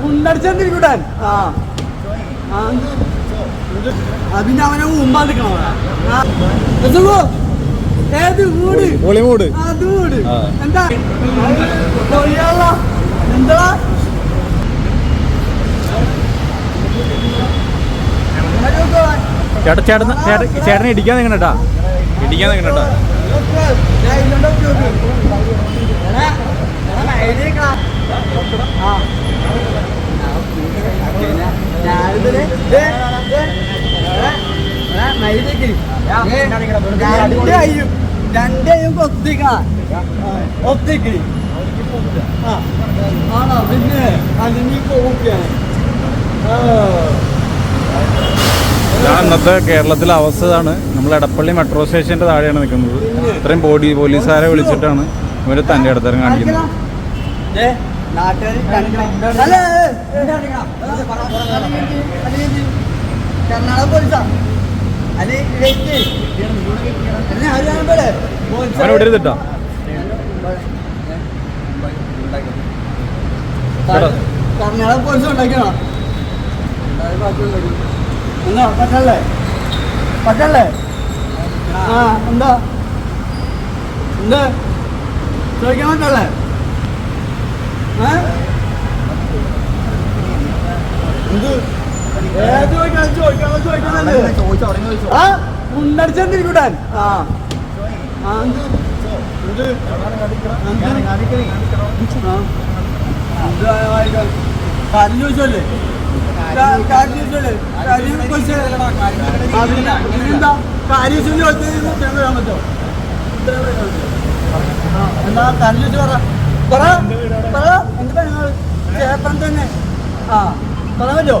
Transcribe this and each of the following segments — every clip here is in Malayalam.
മുണ്ടടിച്ചെന്തിരിക്കൂട്ടാൻ ആ. പിന്നെ അവനെ മുമ്പാ നിൽക്കണോ ഏത് വീട്? ഹോളിവുഡ് അത് വീട്. എന്താ? എന്താ? ചേട്ടാ ചേട്ടൻ ചേട്ടൻ ചേട്ടനെ ഇടിക്കാൻ നിങ്ങടാ ഇടിക്കാൻ നിങ്ങണട്ടാ ഇതാണ് ഇന്നത്തെ കേരളത്തിലെ അവസ്ഥ ഇതാണ് നമ്മൾ എടപ്പള്ളി മെട്രോ സ്റ്റേഷന്റെ താഴെയാണ് നിൽക്കുന്നത് ഇത്രയും ബോഡി പോലീസുകാരെ വിളിച്ചിട്ടാണ് ഇവർ തന്റെ അടുത്തരം കാണിക്കുന്നത് കർണാടക പോലീസാ അല്ലെ അവനെ വിടരുതിട്ടാ കർണാടക പോലീസ് ഉണ്ടാക്കണോ എന്നാ പറ്റല്ലേ? പറ്റല്ലേ? ആ എന്താ? എന്ത്? ചോദിക്കാൻ പറ്റല്ലേ? ഏ? എന്ത്? മുണ്ടടിച്ചെന്തിരിക്കൂട്ടാൻ ആ കാര്യം ചോദിച്ചല്ലേ എന്താ കാര്യം ചോദിച്ചു ചോദിച്ചാൽ പറ്റുമോ എന്നാ കാര്യം ചോദിച്ചു പറ പറ എന്ത് ചേപ്പൻ തന്നെ. ആ പറയാൻ പറ്റുമോ?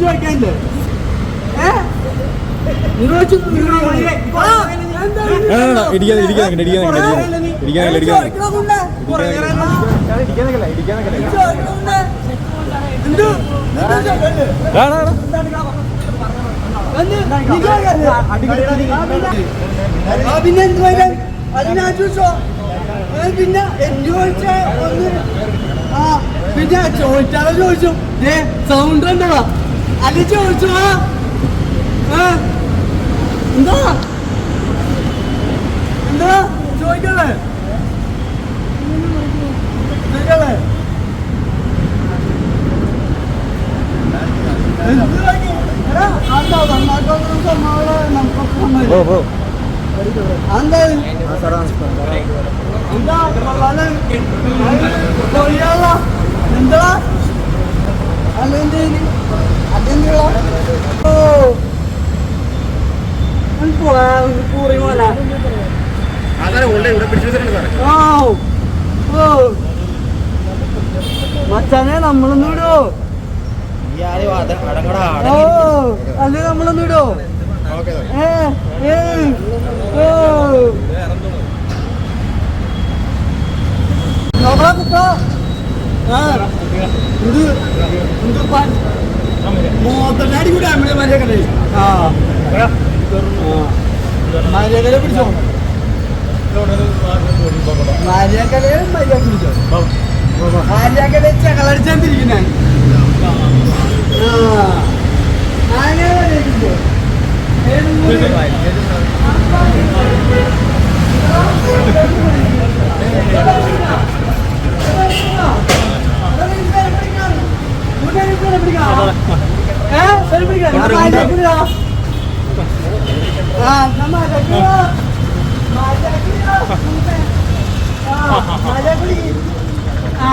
ചോദിക്കണ്ടേ? ആ, ആ, ആ. എന്ത്? നീ? ചോദിക്കണ്ടേ? ആ, പിന്നെ. എന്ത് അതിനാ ചോദിച്ചോ പിന്നെ എന്ത് പിന്നെ ചോദിച്ചാലോ ചോദിച്ചു. ഏ സൗണ്ട് ഉണ്ടോ അല്ലെ ചോദിച്ചു ആ? എന്താ? എന്താ? ചോദിക്കല്ലേ ചോദിക്കല്ലേ എന്ത് എന്താ? എന്താ? അതെന്താ ഓ. പോലെ മച്ചാനെ നമ്മളൊന്നും ഇടോ ഓ. അല്ലെ നമ്മളൊന്നും ഇടോ ഏ ഏ ഓ. നോക്കടാ കുപ്പ. മോത്തനാടി കൂടെ അമ്മയെ മര്യാദ ആ. മര്യാദ പിടിച്ചോ. മര്യാദ മര്യാദ പിടിച്ചോ? മര്യാദ ആ ആനെ മര്യാദ പിടിച്ചോ ഏത് മൂല? ആ